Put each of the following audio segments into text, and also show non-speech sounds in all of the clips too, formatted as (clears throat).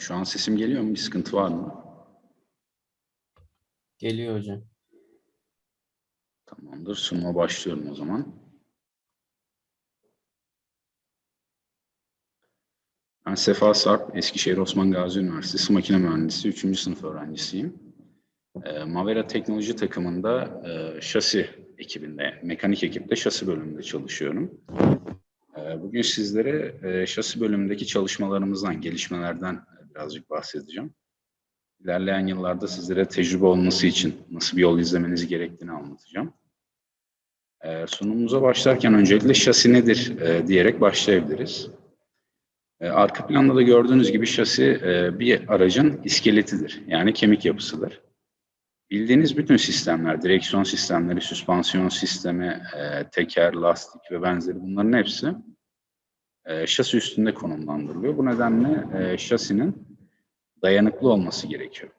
şu an sesim geliyor mu? Bir sıkıntı var mı? Geliyor hocam. Tamamdır. Sunuma başlıyorum o zaman. Ben Sefa Sarp, Eskişehir Osman Gazi Üniversitesi Makine Mühendisi 3. sınıf öğrencisiyim. Ee, Mavera Teknoloji takımında e, şasi ekibinde, mekanik ekipte şasi bölümünde çalışıyorum. Ee, bugün sizlere e, şasi bölümündeki çalışmalarımızdan, gelişmelerden birazcık bahsedeceğim. İlerleyen yıllarda sizlere tecrübe olması için nasıl bir yol izlemeniz gerektiğini anlatacağım. Ee, sunumumuza başlarken öncelikle şasi nedir e, diyerek başlayabiliriz. E, arka planda da gördüğünüz gibi şasi e, bir aracın iskeletidir. Yani kemik yapısıdır. Bildiğiniz bütün sistemler, direksiyon sistemleri, süspansiyon sistemi, e, teker, lastik ve benzeri bunların hepsi e, şasi üstünde konumlandırılıyor. Bu nedenle e, şasinin dayanıklı olması gerekiyor.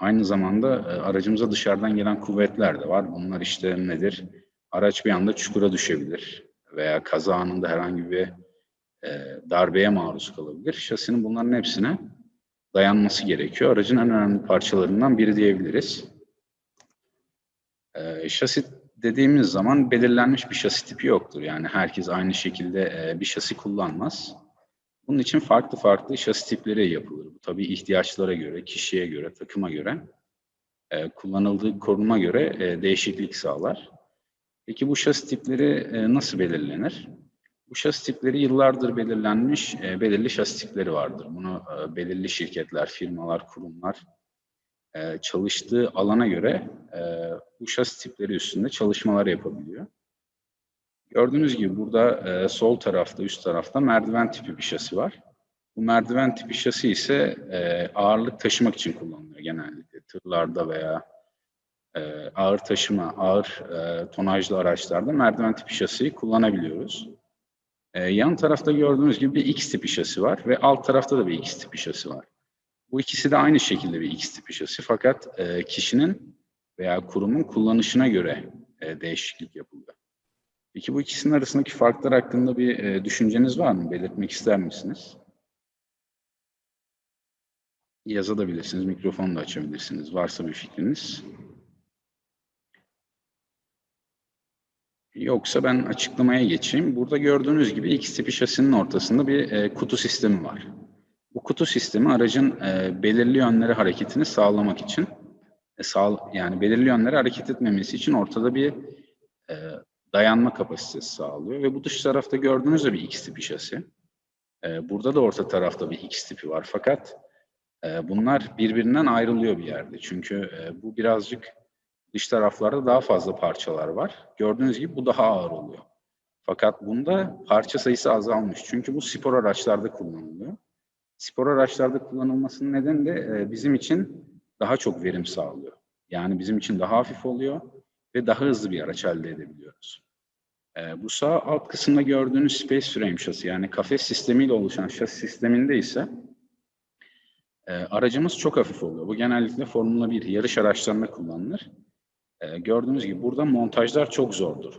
Aynı zamanda e, aracımıza dışarıdan gelen kuvvetler de var. Bunlar işte nedir? Araç bir anda çukura düşebilir veya kaza anında herhangi bir e, darbeye maruz kalabilir. Şasinin bunların hepsine dayanması gerekiyor. Aracın en önemli parçalarından biri diyebiliriz. E, şasi dediğimiz zaman belirlenmiş bir şasi tipi yoktur. Yani herkes aynı şekilde bir şasi kullanmaz. Bunun için farklı farklı şasi tipleri yapılır. Tabii ihtiyaçlara göre, kişiye göre, takıma göre, e, kullanıldığı konuma göre e, değişiklik sağlar. Peki bu şasi tipleri e, nasıl belirlenir? Bu şasi tipleri yıllardır belirlenmiş e, belirli şasi tipleri vardır. Bunu e, belirli şirketler, firmalar, kurumlar e, çalıştığı alana göre e, bu şasi tipleri üstünde çalışmalar yapabiliyor. Gördüğünüz gibi burada e, sol tarafta, üst tarafta merdiven tipi bir şasi var. Bu merdiven tipi şasi ise e, ağırlık taşımak için kullanılıyor genellikle. Tırlarda veya e, ağır taşıma, ağır e, tonajlı araçlarda merdiven tipi şasiyi kullanabiliyoruz. E, yan tarafta gördüğünüz gibi bir X tipi şasi var ve alt tarafta da bir X tipi şasi var. Bu ikisi de aynı şekilde bir X tipi şasi fakat e, kişinin veya kurumun kullanışına göre e, değişiklik yapılıyor. Peki bu ikisinin arasındaki farklar hakkında bir e, düşünceniz var mı? Belirtmek ister misiniz? Yazabilirsiniz, mikrofonu da açabilirsiniz. Varsa bir fikriniz. Yoksa ben açıklamaya geçeyim. Burada gördüğünüz gibi X tipi şasinin ortasında bir e, kutu sistemi var. Bu kutu sistemi aracın e, belirli yönleri hareketini sağlamak için e, sağ, yani belirli yönleri hareket etmemesi için ortada bir e, dayanma kapasitesi sağlıyor ve bu dış tarafta gördüğünüz bir X tipi şasi. E, burada da orta tarafta bir X tipi var fakat e, bunlar birbirinden ayrılıyor bir yerde. Çünkü e, bu birazcık dış taraflarda daha fazla parçalar var. Gördüğünüz gibi bu daha ağır oluyor. Fakat bunda parça sayısı azalmış. Çünkü bu spor araçlarda kullanılıyor. Spor araçlarda kullanılmasının nedeni de e, bizim için daha çok verim sağlıyor. Yani bizim için daha hafif oluyor ve daha hızlı bir araç elde edebiliyoruz. E, bu sağ alt kısımda gördüğünüz Space Frame şasi yani kafes sistemiyle oluşan şasi sisteminde ise e, aracımız çok hafif oluyor. Bu genellikle Formula 1 yarış araçlarında kullanılır. E, gördüğünüz gibi burada montajlar çok zordur.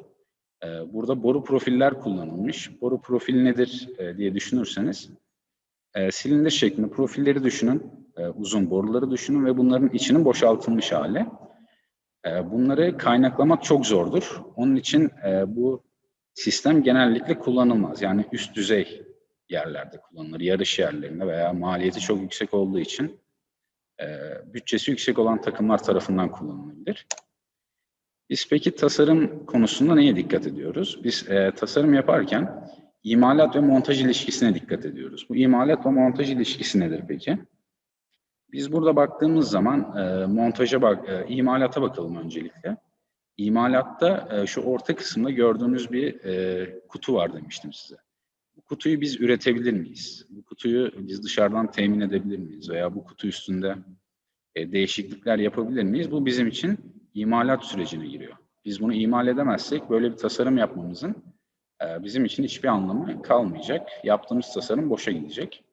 E, burada boru profiller kullanılmış. Boru profil nedir e, diye düşünürseniz e, silindir şeklinde profilleri düşünün, e, uzun boruları düşünün ve bunların içinin boşaltılmış hali. E, bunları kaynaklamak çok zordur. Onun için e, bu sistem genellikle kullanılmaz. Yani üst düzey yerlerde kullanılır, yarış yerlerinde veya maliyeti çok yüksek olduğu için e, bütçesi yüksek olan takımlar tarafından kullanılabilir. Biz peki tasarım konusunda neye dikkat ediyoruz? Biz e, tasarım yaparken imalat ve montaj ilişkisine dikkat ediyoruz. Bu imalat ve montaj ilişkisi nedir peki? Biz burada baktığımız zaman e, montaja bak, e, imalata bakalım öncelikle. İmalatta e, şu orta kısımda gördüğünüz bir e, kutu var demiştim size. Kutuyu biz üretebilir miyiz? Bu kutuyu biz dışarıdan temin edebilir miyiz? Veya bu kutu üstünde e, değişiklikler yapabilir miyiz? Bu bizim için imalat sürecine giriyor. Biz bunu imal edemezsek böyle bir tasarım yapmamızın e, bizim için hiçbir anlamı kalmayacak. Yaptığımız tasarım boşa gidecek.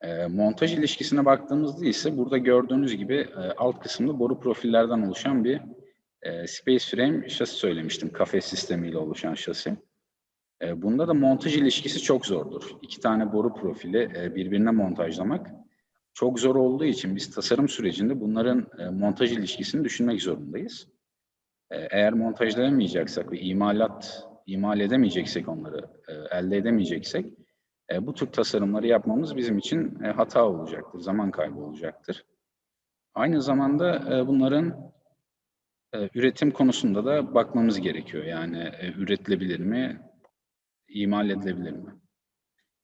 E, montaj ilişkisine baktığımızda ise burada gördüğünüz gibi e, alt kısımda boru profillerden oluşan bir e, Space Frame şasi söylemiştim. Kafes sistemiyle oluşan şasi. E, bunda da montaj ilişkisi çok zordur. İki tane boru profili e, birbirine montajlamak çok zor olduğu için biz tasarım sürecinde bunların e, montaj ilişkisini düşünmek zorundayız. Eğer montajlayamayacaksak ve imalat imal edemeyeceksek onları, elde edemeyeceksek bu tür tasarımları yapmamız bizim için hata olacaktır, zaman kaybı olacaktır. Aynı zamanda bunların üretim konusunda da bakmamız gerekiyor. Yani üretilebilir mi, imal edilebilir mi?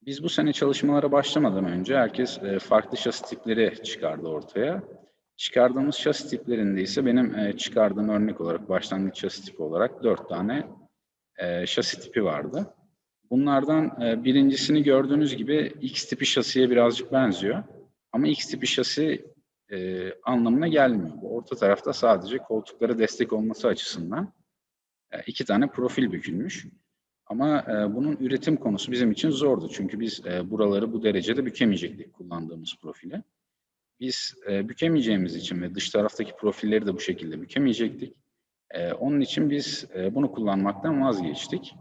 Biz bu sene çalışmalara başlamadan önce herkes e, farklı şasi tipleri çıkardı ortaya. Çıkardığımız şasi tiplerinde ise benim e, çıkardığım örnek olarak başlangıç şasi tipi olarak dört tane e, şasi tipi vardı. Bunlardan birincisini gördüğünüz gibi X tipi şasiye birazcık benziyor. Ama X tipi şasi anlamına gelmiyor. Bu orta tarafta sadece koltuklara destek olması açısından iki tane profil bükülmüş. Ama e, bunun üretim konusu bizim için zordu. Çünkü biz e, buraları bu derecede bükemeyecektik kullandığımız profili. Biz e, bükemeyeceğimiz için ve dış taraftaki profilleri de bu şekilde bükemeyecektik. E, onun için biz e, bunu kullanmaktan vazgeçtik.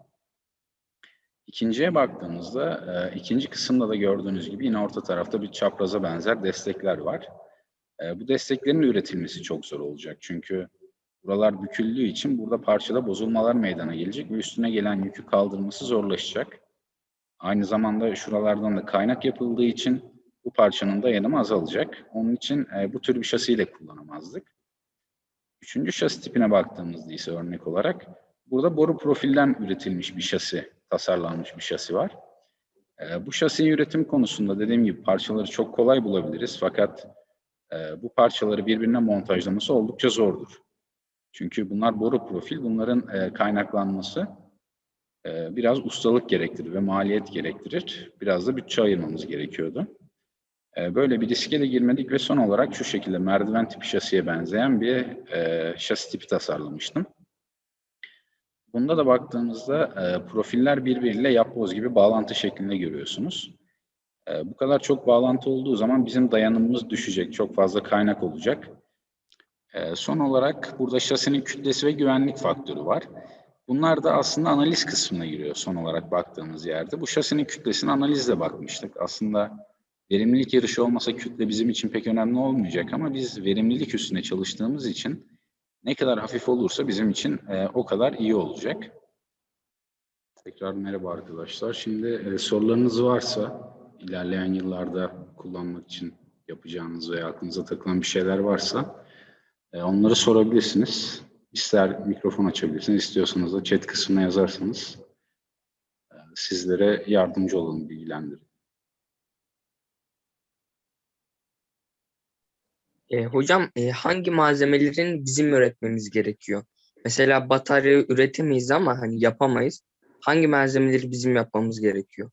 İkinciye baktığımızda, e, ikinci kısımda da gördüğünüz gibi yine orta tarafta bir çapraza benzer destekler var. E, bu desteklerin üretilmesi çok zor olacak. Çünkü buralar büküldüğü için burada parçada bozulmalar meydana gelecek ve üstüne gelen yükü kaldırması zorlaşacak. Aynı zamanda şuralardan da kaynak yapıldığı için bu parçanın dayanımı azalacak. Onun için e, bu tür bir şasiyle kullanamazdık. Üçüncü şasi tipine baktığımızda ise örnek olarak burada boru profilden üretilmiş bir şasi, tasarlanmış bir şasi var. E, bu şasi üretim konusunda dediğim gibi parçaları çok kolay bulabiliriz fakat e, bu parçaları birbirine montajlaması oldukça zordur. Çünkü bunlar boru profil, bunların e, kaynaklanması e, biraz ustalık gerektirir ve maliyet gerektirir. Biraz da bütçe ayırmamız gerekiyordu. E, böyle bir riske de girmedik ve son olarak şu şekilde merdiven tipi şasiye benzeyen bir e, şasi tipi tasarlamıştım. Bunda da baktığımızda e, profiller birbiriyle yapboz gibi bağlantı şeklinde görüyorsunuz. E, bu kadar çok bağlantı olduğu zaman bizim dayanımımız düşecek, çok fazla kaynak olacak. E, son olarak burada şasinin kütlesi ve güvenlik faktörü var. Bunlar da aslında analiz kısmına giriyor son olarak baktığımız yerde. Bu şasinin kütlesine analizle bakmıştık. Aslında verimlilik yarışı olmasa kütle bizim için pek önemli olmayacak ama biz verimlilik üstüne çalıştığımız için ne kadar hafif olursa bizim için e, o kadar iyi olacak. Tekrar merhaba arkadaşlar. Şimdi e, sorularınız varsa ilerleyen yıllarda kullanmak için yapacağınız veya aklınıza takılan bir şeyler varsa e, onları sorabilirsiniz. İster mikrofon açabilirsiniz, istiyorsanız da chat kısmına yazarsanız e, sizlere yardımcı olun, bilgilendirin. E, hocam e, hangi malzemelerin bizim üretmemiz gerekiyor? Mesela batarya üretemeyiz ama hani yapamayız. Hangi malzemeleri bizim yapmamız gerekiyor?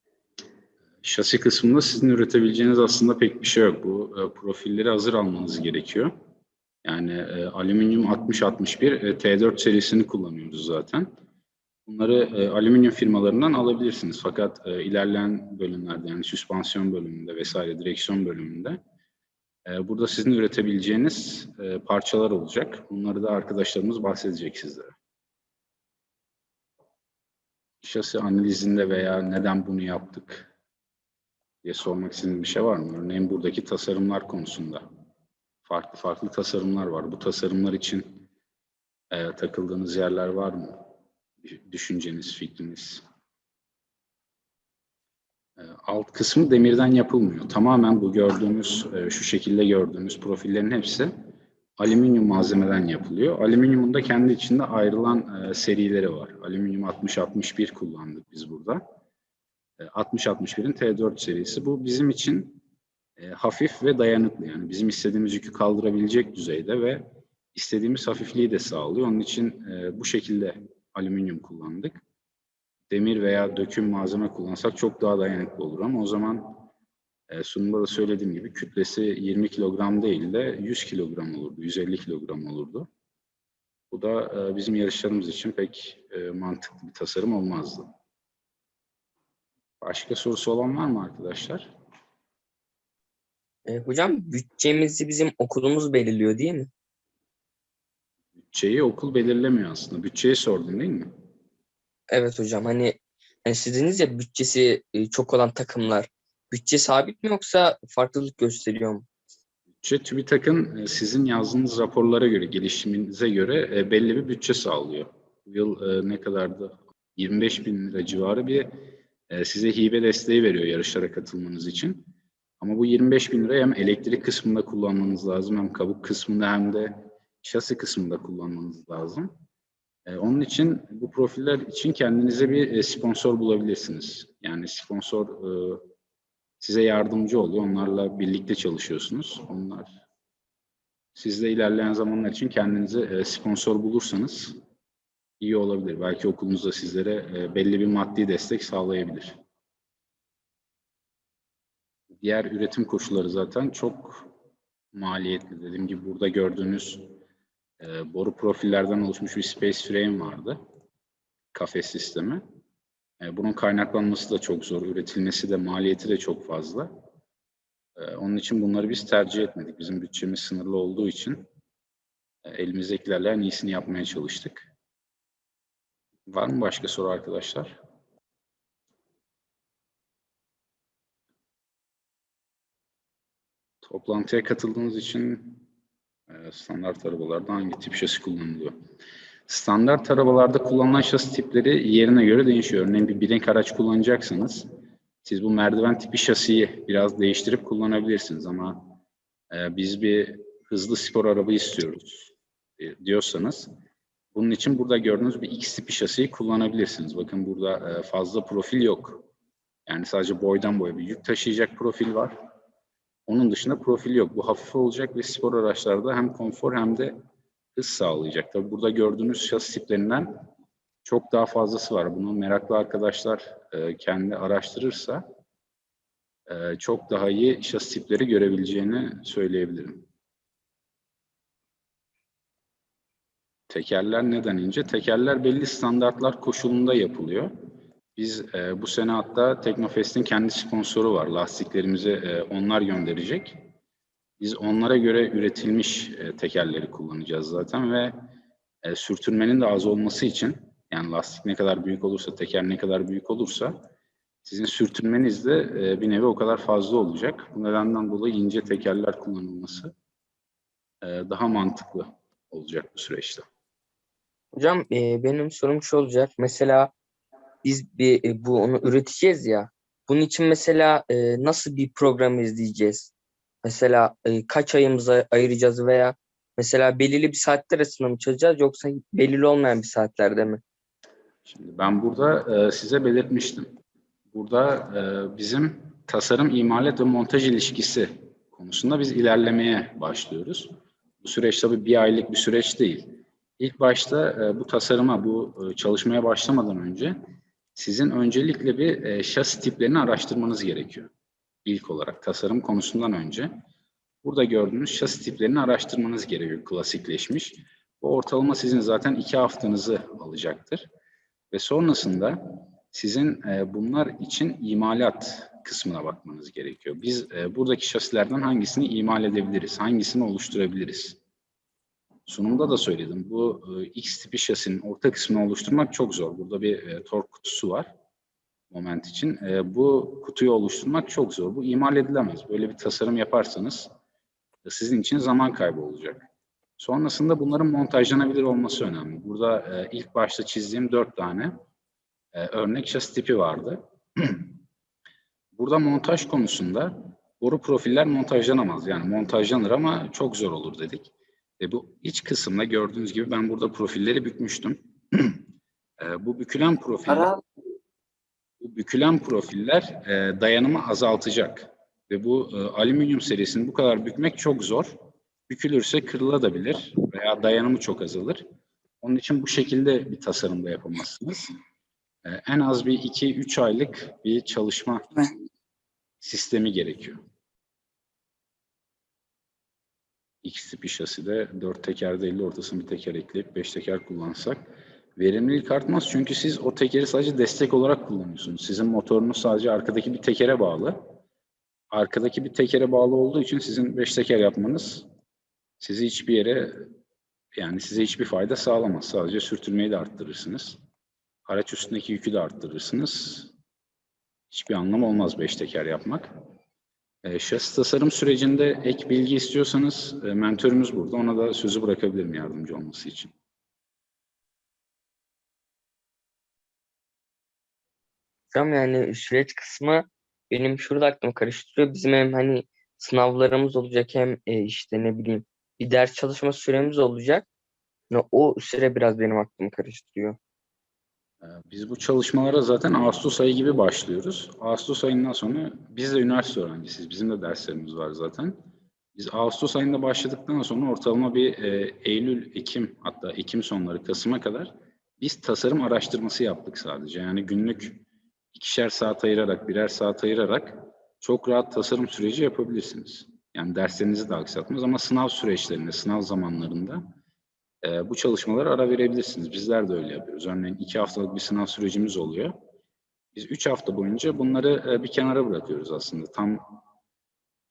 Şasi kısmında sizin üretebileceğiniz aslında pek bir şey yok. Bu e, profilleri hazır almanız gerekiyor. Yani e, alüminyum 60-61 e, T4 serisini kullanıyoruz zaten. Bunları e, alüminyum firmalarından alabilirsiniz. Fakat e, ilerleyen bölümlerde yani süspansiyon bölümünde vesaire direksiyon bölümünde e, burada sizin üretebileceğiniz e, parçalar olacak. Bunları da arkadaşlarımız bahsedecek sizlere. Şasi analizinde veya neden bunu yaptık diye sormak istediğiniz bir şey var mı? Örneğin buradaki tasarımlar konusunda farklı farklı tasarımlar var. Bu tasarımlar için e, takıldığınız yerler var mı? Düşünceniz, fikriniz. E, alt kısmı demirden yapılmıyor. Tamamen bu gördüğünüz, e, şu şekilde gördüğünüz profillerin hepsi alüminyum malzemeden yapılıyor. Alüminyumun da kendi içinde ayrılan e, serileri var. Alüminyum 60-61 kullandık biz burada. 60-61'in T4 serisi. Bu bizim için e, hafif ve dayanıklı. Yani bizim istediğimiz yükü kaldırabilecek düzeyde ve istediğimiz hafifliği de sağlıyor. Onun için e, bu şekilde alüminyum kullandık. Demir veya döküm malzeme kullansak çok daha dayanıklı olur ama o zaman e, sunumda da söylediğim gibi kütlesi 20 kilogram değil de 100 kilogram olurdu, 150 kilogram olurdu. Bu da e, bizim yarışlarımız için pek e, mantıklı bir tasarım olmazdı. Başka sorusu olan var mı arkadaşlar? E, hocam bütçemizi bizim okulumuz belirliyor değil mi? Bütçeyi okul belirlemiyor aslında. Bütçeyi sordun değil mi? Evet hocam hani hani siz dediniz ya bütçesi e, çok olan takımlar. Bütçe sabit mi yoksa farklılık gösteriyor mu? Bütçe TÜBİTAK'ın e, sizin yazdığınız raporlara göre, gelişiminize göre e, belli bir bütçe sağlıyor. Bu yıl e, ne kadardı? 25 bin lira civarı bir e, size hibe desteği veriyor yarışlara katılmanız için. Ama bu 25 bin lirayı hem elektrik kısmında kullanmanız lazım, hem kabuk kısmında hem de şasi kısmında kullanmanız lazım. E, onun için bu profiller için kendinize bir e, sponsor bulabilirsiniz. Yani sponsor e, size yardımcı oluyor. Onlarla birlikte çalışıyorsunuz. Onlar siz de ilerleyen zamanlar için kendinize e, sponsor bulursanız iyi olabilir. Belki okulunuz da sizlere belli bir maddi destek sağlayabilir. Diğer üretim koşulları zaten çok maliyetli. Dediğim gibi burada gördüğünüz e, boru profillerden oluşmuş bir space frame vardı. Kafes sistemi. E, bunun kaynaklanması da çok zor, üretilmesi de maliyeti de çok fazla. E, onun için bunları biz tercih etmedik. Bizim bütçemiz sınırlı olduğu için e, elimizdekilerle en iyisini yapmaya çalıştık. Var mı başka soru arkadaşlar? Toplantıya katıldığınız için e, standart arabalarda hangi tip şasi kullanılıyor? Standart arabalarda kullanılan şasi tipleri yerine göre değişiyor. Örneğin bir binek araç kullanacaksanız siz bu merdiven tipi şasiyi biraz değiştirip kullanabilirsiniz ama e, biz bir hızlı spor araba istiyoruz e, diyorsanız bunun için burada gördüğünüz bir X tipi şasiyi kullanabilirsiniz. Bakın burada e, fazla profil yok. Yani sadece boydan boya bir yük taşıyacak profil var. Onun dışında profil yok. Bu hafif olacak ve spor araçlarda hem konfor hem de hız sağlayacak. Tabii burada gördüğünüz şasi tiplerinden çok daha fazlası var. Bunu meraklı arkadaşlar e, kendi araştırırsa e, çok daha iyi şasi tipleri görebileceğini söyleyebilirim. Tekerler neden ince? Tekerler belli standartlar koşulunda yapılıyor. Biz e, bu sene hatta Teknofest'in kendi sponsoru var. Lastiklerimizi e, onlar gönderecek. Biz onlara göre üretilmiş e, tekerleri kullanacağız zaten ve e, sürtünmenin de az olması için yani lastik ne kadar büyük olursa, teker ne kadar büyük olursa sizin sürtünmeniz de e, bir nevi o kadar fazla olacak. Bu nedenden dolayı ince tekerler kullanılması e, daha mantıklı olacak bu süreçte. Hocam e, benim sorum şu olacak. Mesela biz bir e, bu onu üreteceğiz ya. Bunun için mesela e, nasıl bir program izleyeceğiz? Mesela e, kaç ayımıza ayıracağız veya mesela belirli bir saatler arasında mı çalışacağız yoksa belirli olmayan bir saatlerde mi? Şimdi ben burada e, size belirtmiştim. Burada e, bizim tasarım, imalat ve montaj ilişkisi konusunda biz ilerlemeye başlıyoruz. Bu süreç tabii bir aylık bir süreç değil. İlk başta e, bu tasarıma, bu e, çalışmaya başlamadan önce sizin öncelikle bir e, şasi tiplerini araştırmanız gerekiyor. İlk olarak tasarım konusundan önce. Burada gördüğünüz şasi tiplerini araştırmanız gerekiyor klasikleşmiş. Bu ortalama sizin zaten iki haftanızı alacaktır. Ve sonrasında sizin e, bunlar için imalat kısmına bakmanız gerekiyor. Biz e, buradaki şasilerden hangisini imal edebiliriz, hangisini oluşturabiliriz? Sunumda da söyledim. Bu e, X tipi şasinin orta kısmını oluşturmak çok zor. Burada bir e, tork kutusu var moment için. E, bu kutuyu oluşturmak çok zor. Bu imal edilemez. Böyle bir tasarım yaparsanız e, sizin için zaman kaybı olacak. Sonrasında bunların montajlanabilir olması önemli. Burada e, ilk başta çizdiğim dört tane e, örnek şasi tipi vardı. (clears throat) Burada montaj konusunda boru profiller montajlanamaz. Yani montajlanır ama çok zor olur dedik. Ve bu iç kısımda gördüğünüz gibi ben burada profilleri bükmüştüm. (clears throat) e, bu bükülen profiller bu bükülen profiller e, dayanımı azaltacak. Ve bu e, alüminyum serisini bu kadar bükmek çok zor. Bükülürse kırılabilir veya dayanımı çok azalır. Onun için bu şekilde bir tasarımda yapamazsınız. E, en az bir 2-3 aylık bir çalışma sistemi gerekiyor. X tipi şaside 4 teker değil de ortasına bir teker ekleyip 5 teker kullansak verimlilik artmaz. Çünkü siz o tekeri sadece destek olarak kullanıyorsunuz. Sizin motorunuz sadece arkadaki bir tekere bağlı. Arkadaki bir tekere bağlı olduğu için sizin 5 teker yapmanız sizi hiçbir yere yani size hiçbir fayda sağlamaz. Sadece sürtünmeyi de arttırırsınız. araç üstündeki yükü de arttırırsınız. Hiçbir anlam olmaz beş teker yapmak. E, şasi tasarım sürecinde ek bilgi istiyorsanız e, mentörümüz burada. Ona da sözü bırakabilirim yardımcı olması için. Hocam yani süreç kısmı benim şurada aklımı karıştırıyor. Bizim hem hani sınavlarımız olacak hem e, işte ne bileyim bir ders çalışma süremiz olacak. O süre biraz benim aklımı karıştırıyor. Ee, Biz bu çalışmalara zaten Ağustos ayı gibi başlıyoruz. Ağustos ayından sonra biz de üniversite öğrencisiyiz. Bizim de derslerimiz var zaten. Biz Ağustos ayında başladıktan sonra ortalama bir e, Eylül, Ekim hatta Ekim sonları Kasım'a kadar biz tasarım araştırması yaptık sadece. Yani günlük ikişer saat ayırarak, birer saat ayırarak çok rahat tasarım süreci yapabilirsiniz. Yani derslerinizi de aksatmaz ama sınav süreçlerinde, sınav zamanlarında e, bu çalışmalara ara verebilirsiniz. Bizler de öyle yapıyoruz. Örneğin iki haftalık bir sınav sürecimiz oluyor. Biz üç hafta boyunca bunları e, bir kenara bırakıyoruz aslında. Tam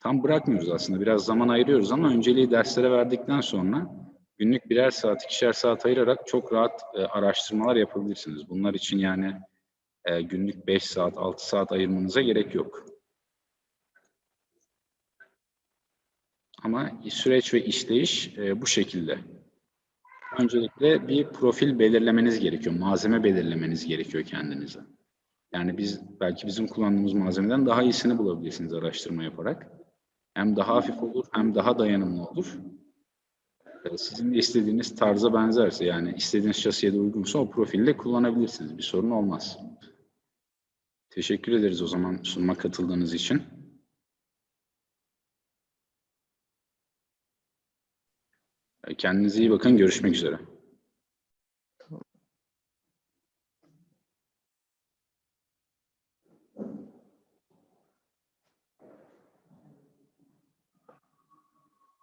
tam bırakmıyoruz aslında. Biraz zaman ayırıyoruz ama önceliği derslere verdikten sonra günlük birer saat, ikişer saat ayırarak çok rahat e, araştırmalar yapabilirsiniz. Bunlar için yani e, günlük 5 saat, 6 saat ayırmanıza gerek yok. Ama süreç ve işleyiş e, bu şekilde. Öncelikle bir profil belirlemeniz gerekiyor. Malzeme belirlemeniz gerekiyor kendinize. Yani biz belki bizim kullandığımız malzemeden daha iyisini bulabilirsiniz araştırma yaparak. Hem daha hafif olur hem daha dayanımlı olur. Ee, Sizin de istediğiniz tarza benzerse yani istediğiniz şasiye de uygunsa o profilde kullanabilirsiniz. Bir sorun olmaz. Teşekkür ederiz o zaman sunuma katıldığınız için. Kendinize iyi bakın. Görüşmek üzere.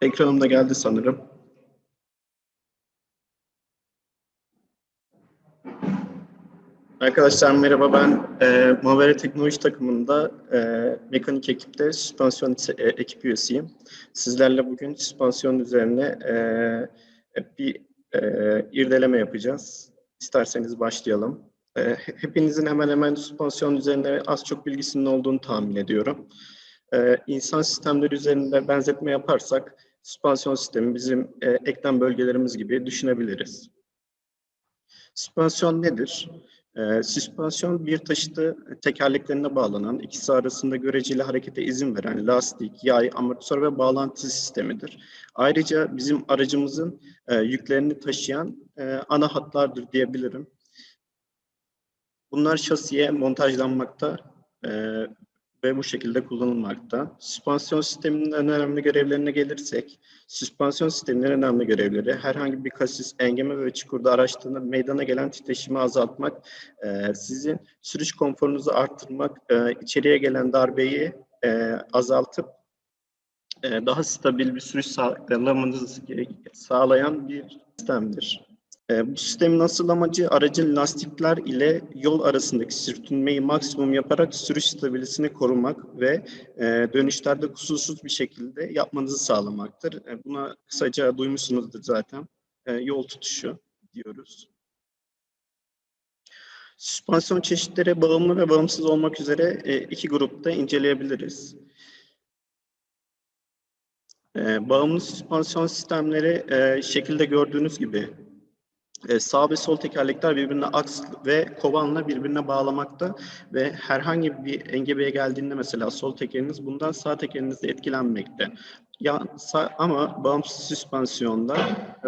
Ekranımda geldi sanırım. Arkadaşlar merhaba ben e, Mavera Teknoloji takımında e, mekanik ekipte süspansiyon e, ekip üyesiyim. Sizlerle bugün süspansiyon üzerine e, bir e, irdeleme yapacağız. İsterseniz başlayalım. E, hepinizin hemen hemen süspansiyon üzerine az çok bilgisinin olduğunu tahmin ediyorum. E, insan sistemleri üzerinde benzetme yaparsak süspansiyon sistemi bizim e, eklem bölgelerimiz gibi düşünebiliriz. Süspansiyon nedir? E, süspansiyon bir taşıtı tekerleklerine bağlanan, ikisi arasında göreceli harekete izin veren lastik, yay, amortisör ve bağlantı sistemidir. Ayrıca bizim aracımızın e, yüklerini taşıyan e, ana hatlardır diyebilirim. Bunlar şasiye montajlanmakta e, ve bu şekilde kullanılmakta. Süspansiyon sisteminin en önemli görevlerine gelirsek, süspansiyon sisteminin en önemli görevleri herhangi bir kasis, engeme ve çukurda araçtığında meydana gelen titreşimi azaltmak, e, sizin sürüş konforunuzu arttırmak, e, içeriye gelen darbeyi e, azaltıp e, daha stabil bir sürüş sağlamanızı sağlayan bir sistemdir. E, bu sistemin asıl amacı aracın lastikler ile yol arasındaki sürtünmeyi maksimum yaparak sürüş stabilisini korumak ve e, dönüşlerde kusursuz bir şekilde yapmanızı sağlamaktır. E, buna kısaca duymuşsunuzdur zaten. E, yol tutuşu diyoruz. Süspansiyon çeşitleri bağımlı ve bağımsız olmak üzere e, iki grupta inceleyebiliriz. E, bağımlı süspansiyon sistemleri e, şekilde gördüğünüz gibi e, sağ ve sol tekerlekler birbirine aks ve kovanla birbirine bağlamakta ve herhangi bir engebeye geldiğinde mesela sol tekeriniz bundan sağ tekerinizde etkilenmekte. Ya, sağ, ama bağımsız süspansiyonda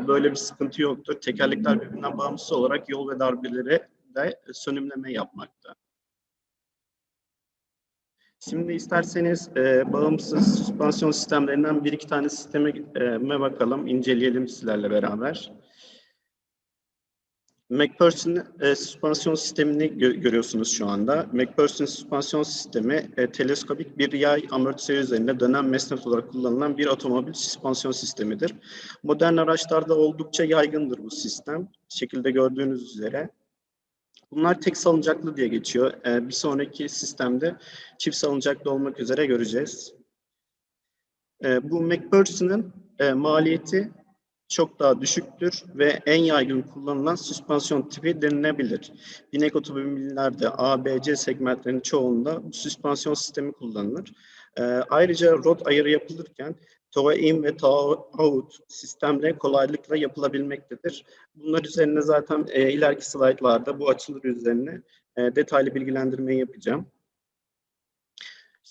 böyle bir sıkıntı yoktur. Tekerlekler birbirinden bağımsız olarak yol ve darbeleri de sönümleme yapmakta. Şimdi isterseniz e, bağımsız süspansiyon sistemlerinden bir iki tane sisteme e, bakalım, inceleyelim sizlerle beraber. McPherson e, süspansiyon sistemini gö görüyorsunuz şu anda. McPherson süspansiyon sistemi e, teleskopik bir yay amortisör üzerinde dönen mesnet olarak kullanılan bir otomobil süspansiyon sistemidir. Modern araçlarda oldukça yaygındır bu sistem. Şekilde gördüğünüz üzere. Bunlar tek salıncaklı diye geçiyor. E, bir sonraki sistemde çift salıncaklı olmak üzere göreceğiz. E, bu McPherson'ın e, maliyeti çok daha düşüktür ve en yaygın kullanılan süspansiyon tipi denilebilir. Binek otomobillerde A, B, C segmentlerinin çoğunda süspansiyon sistemi kullanılır. Ee, ayrıca rot ayarı yapılırken tow in ve tow out sistemle kolaylıkla yapılabilmektedir. Bunlar üzerine zaten e, ileriki slaytlarda bu açılar üzerine e, detaylı bilgilendirmeyi yapacağım.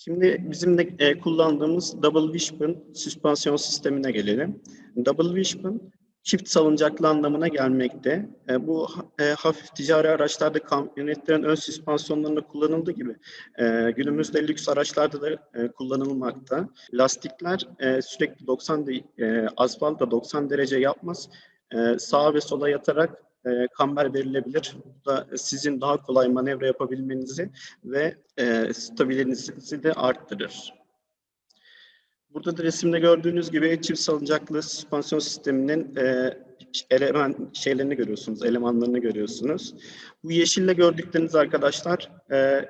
Şimdi bizim de e, kullandığımız Double Wishbone süspansiyon sistemine gelelim. Double Wishbone çift salıncaklı anlamına gelmekte. E, bu e, hafif ticari araçlarda kamyonetlerin ön süspansiyonlarında kullanıldığı gibi e, günümüzde lüks araçlarda da e, kullanılmakta. Lastikler e, sürekli 90 de, e, asfaltta 90 derece yapmaz. E, sağa ve sola yatarak e, kamber verilebilir. Bu da sizin daha kolay manevra yapabilmenizi ve e, stabilitenizi de arttırır. Burada da resimde gördüğünüz gibi çift salıncaklı süspansiyon sisteminin e, eleman şeylerini görüyorsunuz, elemanlarını görüyorsunuz. Bu yeşille gördükleriniz arkadaşlar e,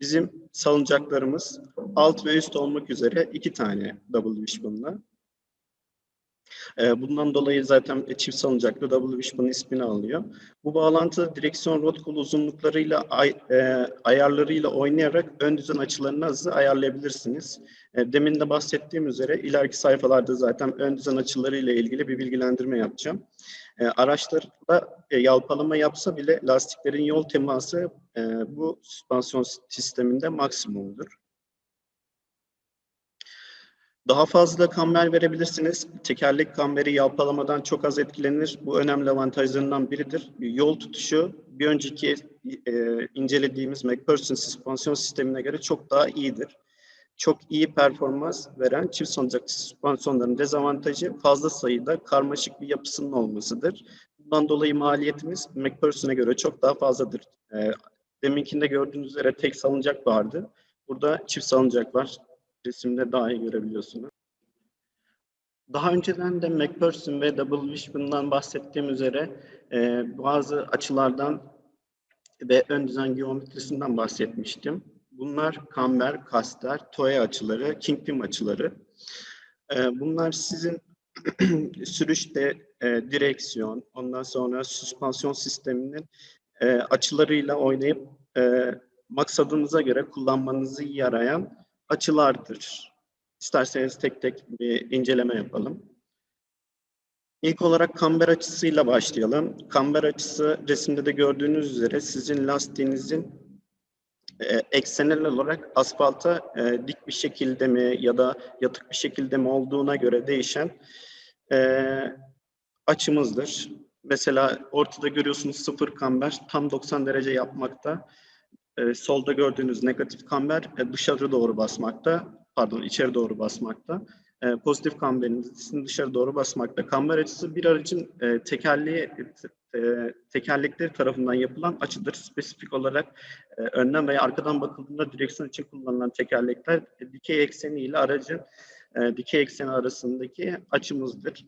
bizim salıncaklarımız alt ve üst olmak üzere iki tane double wishbone'la. E, bundan dolayı zaten çift salıncaklı double wishbone ismini alıyor. Bu bağlantı direksiyon rot kol uzunluklarıyla ay, e, ayarlarıyla oynayarak ön düzen açılarını hızlı ayarlayabilirsiniz. E, demin de bahsettiğim üzere ileriki sayfalarda zaten ön düzen açıları ile ilgili bir bilgilendirme yapacağım. E, araçlarda e, yalpalama yapsa bile lastiklerin yol teması e, bu süspansiyon sisteminde maksimumdur. Daha fazla kamber verebilirsiniz. Tekerlek kamberi yalpalamadan çok az etkilenir. Bu önemli avantajlarından biridir. Yol tutuşu bir önceki e, incelediğimiz McPherson süspansiyon sistemine göre çok daha iyidir. Çok iyi performans veren çift salıncaklı süspansiyonların dezavantajı fazla sayıda karmaşık bir yapısının olmasıdır. Bundan dolayı maliyetimiz McPherson'a göre çok daha fazladır. E, deminkinde gördüğünüz üzere tek salıncak vardı. Burada çift salıncak var resimde daha iyi görebiliyorsunuz. Daha önceden de McPherson ve Double Wishbone'dan bahsettiğim üzere e, bazı açılardan ve ön düzen geometrisinden bahsetmiştim. Bunlar kamber, kaster, toe açıları, kingpin açıları. E, bunlar sizin (clears throat) sürüşte e, direksiyon, ondan sonra süspansiyon sisteminin e, açılarıyla oynayıp e, maksadınıza göre kullanmanızı yarayan açılardır. İsterseniz tek tek bir inceleme yapalım. İlk olarak kamber açısıyla başlayalım. Kamber açısı resimde de gördüğünüz üzere sizin lastiğinizin e, eksenel olarak asfalta e, dik bir şekilde mi ya da yatık bir şekilde mi olduğuna göre değişen e, açımızdır. Mesela ortada görüyorsunuz sıfır kamber tam 90 derece yapmakta. E, solda gördüğünüz negatif kamber e, dışarı doğru basmakta, pardon içeri doğru basmakta. E, pozitif kamberin dışarı doğru basmakta. Kamber açısı bir aracın e, tekerleği tekerlekleri tarafından yapılan açıdır. Spesifik olarak e, önden veya arkadan bakıldığında direksiyon için kullanılan tekerlekler dikey ekseni ile aracın dikey ekseni arasındaki açımızdır.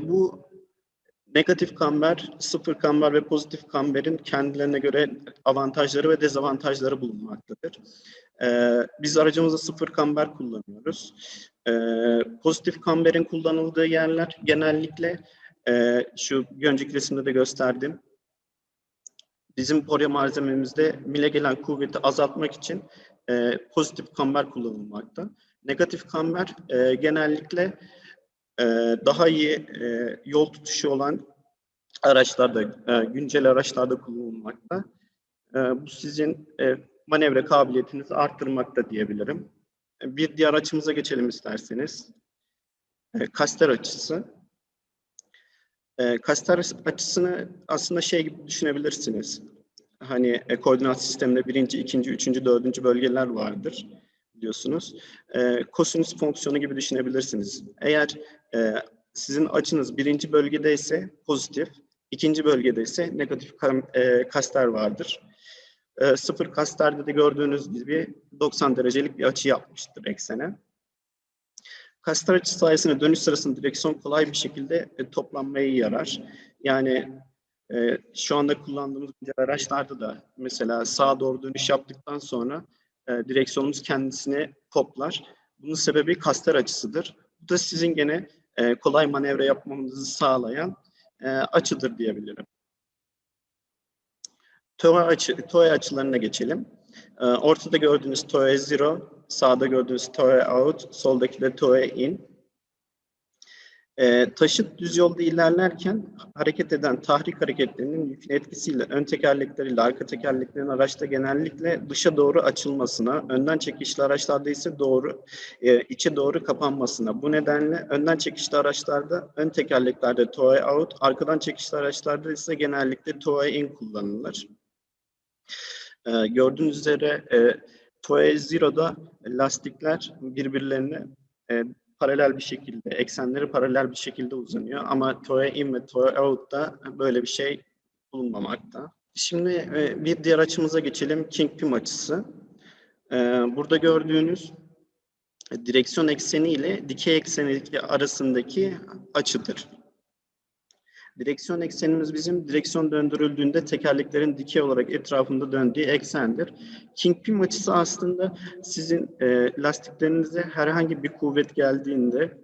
Bu Negatif kamber, sıfır kamber ve pozitif kamberin kendilerine göre avantajları ve dezavantajları bulunmaktadır. Ee, biz aracımızda sıfır kamber kullanıyoruz. Ee, pozitif kamberin kullanıldığı yerler genellikle e, şu bir önceki resimde de gösterdim. Bizim porya malzememizde mile gelen kuvveti azaltmak için e, pozitif kamber kullanılmakta. Negatif kamber e, genellikle e, daha iyi e, yol tutuşu olan araçlarda, e, güncel araçlarda kullanılmakta. Bu sizin manevra kabiliyetinizi arttırmakta diyebilirim. Bir diğer açımıza geçelim isterseniz. Kaster açısı. Kaster açısını aslında şey gibi düşünebilirsiniz. Hani koordinat sisteminde birinci, ikinci, üçüncü, dördüncü bölgeler vardır biliyorsunuz. E, kosinüs fonksiyonu gibi düşünebilirsiniz. Eğer e, sizin açınız birinci bölgede ise pozitif, ikinci bölgede ise negatif e, kaster vardır. E, sıfır kasterde de gördüğünüz gibi 90 derecelik bir açı yapmıştır eksene. Kaster açısı sayesinde dönüş sırasında direksiyon kolay bir şekilde e, toplanmaya yarar. Yani e, şu anda kullandığımız araçlarda da mesela sağa doğru dönüş yaptıktan sonra e, direksiyonumuz kendisine toplar. Bunun sebebi kaster açısıdır. Bu da sizin gene e, kolay manevra yapmamızı sağlayan e, açıdır diyebilirim. TOE, açı, TOE açılarına geçelim. Ortada gördüğünüz TOE 0, sağda gördüğünüz TOE out, soldaki de TOE in. E, taşıt düz yolda ilerlerken hareket eden tahrik hareketlerinin yükün etkisiyle ön tekerlekleriyle arka tekerleklerin araçta genellikle dışa doğru açılmasına, önden çekişli araçlarda ise doğru e, içe doğru kapanmasına. Bu nedenle önden çekişli araçlarda ön tekerleklerde toe out, arkadan çekişli araçlarda ise genellikle toe in kullanılır. E, gördüğünüz üzere e, toe zero'da lastikler birbirlerine e, paralel bir şekilde, eksenleri paralel bir şekilde uzanıyor. Ama toe in ve toe out'ta böyle bir şey bulunmamakta. Şimdi e, bir diğer açımıza geçelim. Kingpin açısı. E, burada gördüğünüz direksiyon ekseni ile dikey ekseni arasındaki açıdır. Direksiyon eksenimiz bizim direksiyon döndürüldüğünde tekerleklerin dikey olarak etrafında döndüğü eksendir. Kingpin açısı aslında sizin e, lastiklerinize herhangi bir kuvvet geldiğinde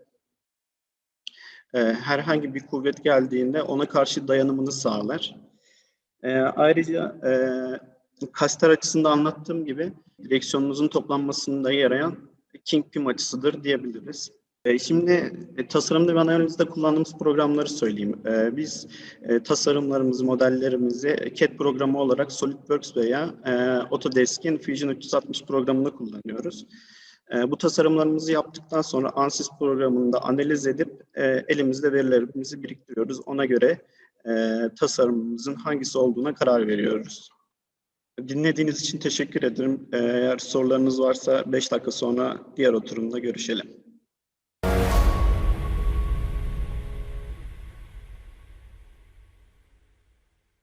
e, herhangi bir kuvvet geldiğinde ona karşı dayanımını sağlar. E, ayrıca e, kaster açısında anlattığım gibi direksiyonumuzun toplanmasında yarayan kingpin açısıdır diyebiliriz. E, Şimdi e, tasarımda ve analizde kullandığımız programları söyleyeyim. E, Biz tasarımlarımızı, modellerimizi CAD programı olarak SolidWorks veya Autodesk'in Fusion 360 programını kullanıyoruz. Bu tasarımlarımızı yaptıktan sonra ANSYS programında analiz edip elimizde verilerimizi biriktiriyoruz. Ona göre tasarımımızın hangisi olduğuna karar veriyoruz. Dinlediğiniz için teşekkür ederim. Eğer sorularınız varsa 5 dakika sonra diğer oturumda görüşelim.